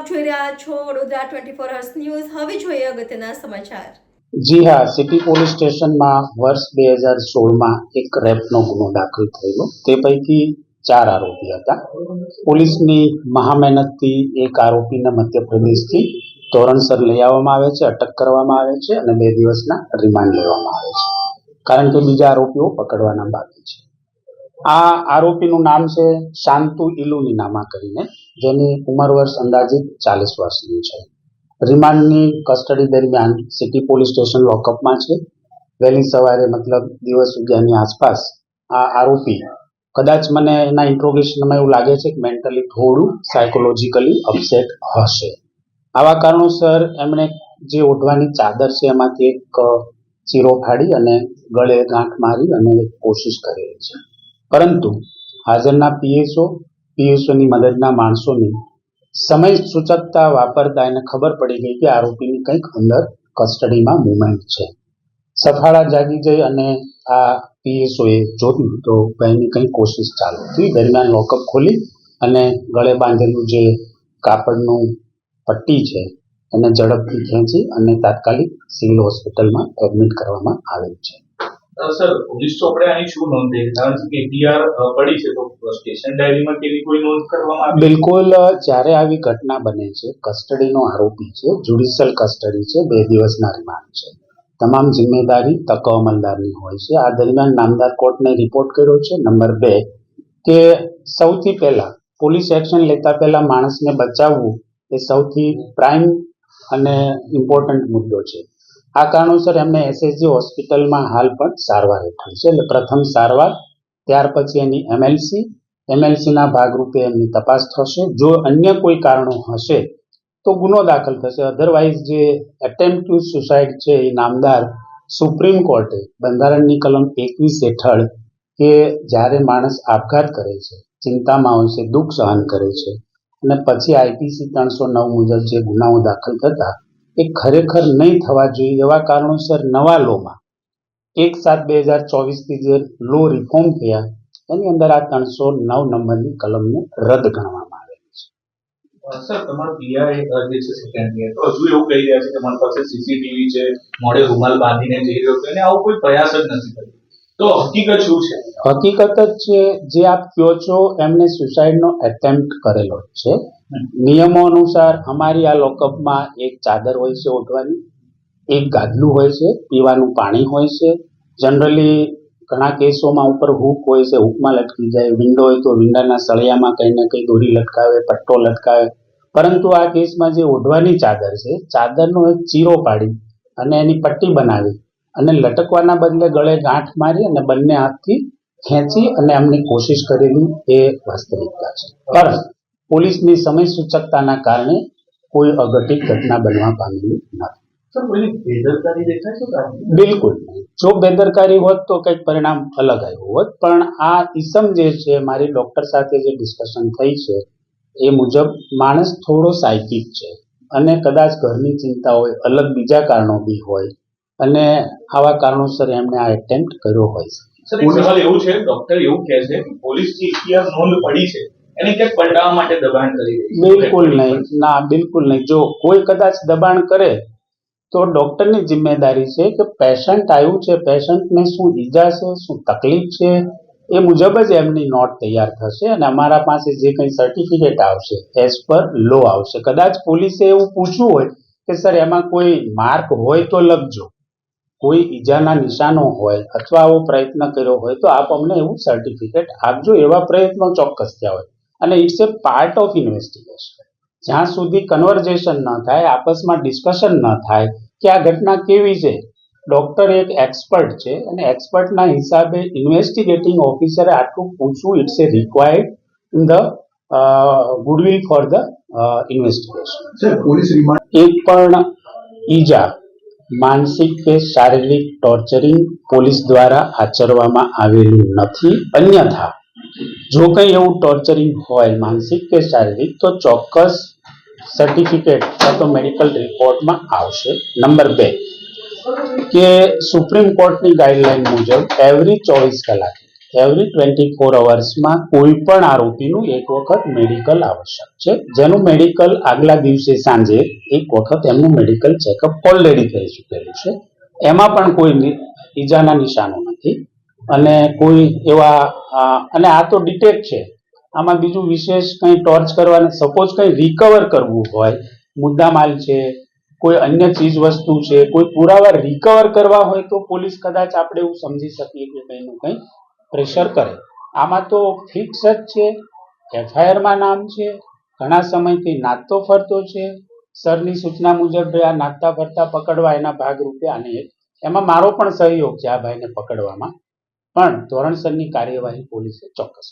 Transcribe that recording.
આપ જોઈ રહ્યા છો Vadodara twenty four hours news હવે જોઈએ અગત્યના સમાચાર. જી હા, સિટી પોલીસ સ્ટેશનમાં વર્ષ બે હજાર સોળમાં એક રેપનો ગુનો દાખલ થયેલો. તે પૈકી ચાર આરોપી હતા. પોલીસની મહામહેનતથી એક આરોપીને મધ્યપ્રદેશથી ધોરણસર લઈ આવવામાં આવે છે, અટક કરવામાં આવે છે અને બે દિવસના રિમાન્ડ લેવામાં આવે છે. કારણ કે બીજા આરોપીઓ પકડવાના બાકી છે. આ આરોપીનું નામ છે શાંતુ ઇલુની નામા કરીને, જેની ઉંમર વર્ષ અંદાજિત ચાલીસ વર્ષની છે. રિમાન્ડની કસ્ટડી દરમિયાન સિટી પોલીસ સ્ટેશન લોકઅપમાં છે. વહેલી સવારે મતલબ દિવસ ઉગ્યાની આસપાસ આ આરોપી કદાચ મને એના ઇન્ટ્રોગેશનમાં એવું લાગે છે કે મેન્ટલી થોડું સાયકોલોજીકલી અપસેટ હશે. આવા કારણોસર એમણે જે ઓઢવાની ચાદર છે એમાંથી એક ચીરો ફાડી અને ગળે ગાંઠ મારી અને કોશિશ કરેલી છે. પરંતુ હાજરના પીએસઓ, પીએસઓની મદદના માણસોની સમય સૂચકતા વાપરતા એને ખબર પડી ગઈ કે આરોપીની કંઈક અંદર કસ્ટડીમાં મુવમેન્ટ છે. સફાળા જાગી જઈ અને આ પીએસઓએ જોયું તો ભાઈની કંઈ કોશિશ ચાલુ હતી. દરમિયાન લોકઅપ ખોલી અને ગળે બાંધેલું જે કાપડનું પટ્ટી છે એને ઝડપથી ખેંચી અને તાત્કાલિક સિવિલ હોસ્પિટલમાં એડમિટ કરવામાં આવેલ છે. સર, પોલીસ ચોપડે આની શું નોંધ થઈ કારણ કે એફઆઈઆર પડી છે તો સ્ટેશન ડાયરીમાં કેવી કોઈ નોંધ કરવામાં આવી? બિલકુલ જ્યારે આવી ઘટના બને છે, કસ્ટડીનો આરોપી છે, જ્યુડિશિયલ કસ્ટડી છે, બે દિવસના રિમાન્ડ છે. તમામ જિમ્મેદારી તકો અમલદારની હોય છે. આ દરમિયાન નામદાર કોર્ટને રિપોર્ટ કર્યો છે, નંબર બે, કે સૌથી પહેલા, પોલીસ એક્શન લેતા પહેલા માણસને બચાવવું એ સૌથી પ્રાઇમ અને ઇમ્પોર્ટન્ટ મુદ્દો છે. આ કારણોસર એમને એસએસજી હોસ્પિટલમાં હાલ પણ સારવાર હેઠળ છે. એટલે પ્રથમ સારવાર, ત્યાર પછી એની એમએલસી એમએલસીના ભાગરૂપે એમની તપાસ થશે. જો અન્ય કોઈ કારણો હશે, તો ગુનો દાખલ થશે. અધરવાઇઝ જે એટેમ્પ ટુ સુસાઇડ છે એ નામદાર સુપ્રીમ કોર્ટે બંધારણની કલમ એકવીસ હેઠળ, કે જ્યારે માણસ આપઘાત કરે છે, ચિંતામાં હોય છે, દુઃખ સહન કરે છે, અને પછી આઈપીસી ત્રણસો નવ મુજબ જે ગુનાઓ દાખલ થતા એ ખરેખર નહીં થવા જોઈએ એવા કારણોસર નવા લોમાં. એક સાત બે હજાર ચોવીસથી જે લો રિફોર્મ થયા એની અંદર આ ત્રણસો નવ નંબરની કલમને રદ ગણવામાં આવે છે. સર તમારો પીઆઈ જે છે સેકન્ડ યર તો હજુ એવું કહી રહ્યા છે કે મારી પાસે સીસીટીવી છે મોડે રૂમાલ બાંધીને જઈ રહ્યો છે અને આવો કોઈ પ્રયાસ જ નથી કર્યો. તો હકીકત શું છે? હકીકત જ છે જે આપ કહો છો એમને સુસાઇડનો એટેમ્પ્ટ કરેલો છે. નિયમો અનુસાર અમારી આ લોકઅપમાં એક ચાદર હોય છે ઓઢવાની, એક ગાદલું હોય છે, પીવાનું પાણી હોય છે. જનરલી ઘણા કેસોમાં ઉપર હૂક હોય છે, હૂકમાં લટકી જાય. વિન્ડો હોય તો વિન્ડાના સળિયામાં કંઈ ને કંઈ દોરી લટકાવે, પટ્ટો લટકાવે. પરંતુ આ કેસમાં જે ઓઢવાની ચાદર છે, ચાદરનો એક ચીરો પાડી અને એની પટ્ટી બનાવી અને લટકવાના બદલે ગળે ગાંઠ મારી અને બંને હાથથી ખેંચી અને એમની કોશિશ કરેલી એ વાસ્તવિકતા છે. પરંતુ પોલીસની સમય સૂચકતાના કારણે કોઈ અઘટિત ઘટના બનવા પામેલી નથી. બિલકુલ. જો બેદરકારી હોત તો કંઈક પરિણામ અલગ આવ્યું હોત. પણ આ ઇસમ જે છે મારી ડૉક્ટર સાથે જે ડિસ્કશન થઈ છે એ મુજબ માણસ થોડો સાયકિક છે. અને કદાચ ઘરની ચિંતા હોય અલગ બીજા કારણો બી હોય. અને આવા કારણોસર એમણે આ એટેમ્પ્ટ કર્યો હોય છે એવું છે ડોક્ટર એવું કહે છે કે પોલીસ ઇતિહાસ નોંધ પડી છે. એને ક્યાંક પલટાવવા માટે દબાણ કરી બિલકુલ નહીં. ના, બિલકુલ નહીં. જો કોઈ કદાચ દબાણ કરે, તો ડૉક્ટરની જિમ્મેદારી છે કે પેશન્ટ આવ્યું છે, પેશન્ટને શું ઈજા છે, શું તકલીફ છે, એ મુજબ જ એમની નોટ તૈયાર થશે અને અમારા પાસે જે કંઈ સર્ટિફિકેટ આવશે, એઝ પર લો આવશે. કદાચ પોલીસે એવું પૂછવું હોય કે, સર, એમાં કોઈ માર્ક હોય તો લખજો. કોઈ ઈજાના નિશાનો હોય અથવા આવો પ્રયત્ન કર્યો હોય તો આપ અમને એવું સર્ટિફિકેટ આપજો. એવા પ્રયત્નો ચોક્કસ થયા હોય. અને it's a part of investigation જ્યાં સુધી કન્વર્ઝેશન ન થાય આપસમાં ડિસ્કશન ન થાય કે આ ઘટના કેવી છે? ડોક્ટર એક એક્સપર્ટ છે અને એક્સપર્ટના હિસાબે ઇન્વેસ્ટિગેટિંગ ઓફિસરે આટલું પૂછવું it's a required in the goodwill for the investigation એક પણ ઈજા માનસિક કે શારીરિક ટોર્ચરિંગ પોલીસ દ્વારા આચરવામાં આવેલું નથી. અન્યથા જો કંઈ એવું ટોર્ચરિંગ હોય, માનસિક કે શારીરિક, તો ચોક્કસ સર્ટિફિકેટ અથવા તો મેડિકલ રિપોર્ટમાં આવશે. નંબર બે, કે સુપ્રીમ કોર્ટની ગાઈડલાઈન મુજબ એવરી ચોવીસ કલાકે એવરી ટ્વેન્ટી ફોર અવર્સમાં કોઈ પણ આરોપીનું એક વખત મેડિકલ આવશ્યક છે. જેનું મેડિકલ આગલા દિવસે સાંજે એક વખત એમનું મેડિકલ ચેકઅપ ઓલરેડી થઈ ચૂકેલું છે. એમાં પણ કોઈ ઈજાના નિશાનો નથી. અને કોઈ એવા અને આ તો ડિટેક્ટ છે. આમાં બીજું વિશેષ કંઈ ટોર્ચ કરવાને સપોઝ કંઈ રિકવર કરવું હોય, મુદ્દામાલ છે, કોઈ અન્ય ચીજ વસ્તુ છે, કોઈ પુરાવા રિકવર કરવા હોય તો પોલીસ કદાચ આપણે એવું સમજી શકીએ કે કંઈનું કંઈ પ્રેશર કરે. આમાં તો ફિક્સ જ છે, એફઆઈઆરમાં નામ છે, ઘણા સમયથી નાચતો ફરતો છે. સરની સૂચના મુજબ આ નાચતા ફરતા પકડવા એના ભાગરૂપે આને એમાં મારો પણ સહયોગ છે આ ભાઈને પકડવામાં. પણ ધોરણસરની કાર્યવાહી પોલીસે ચોક્કસ.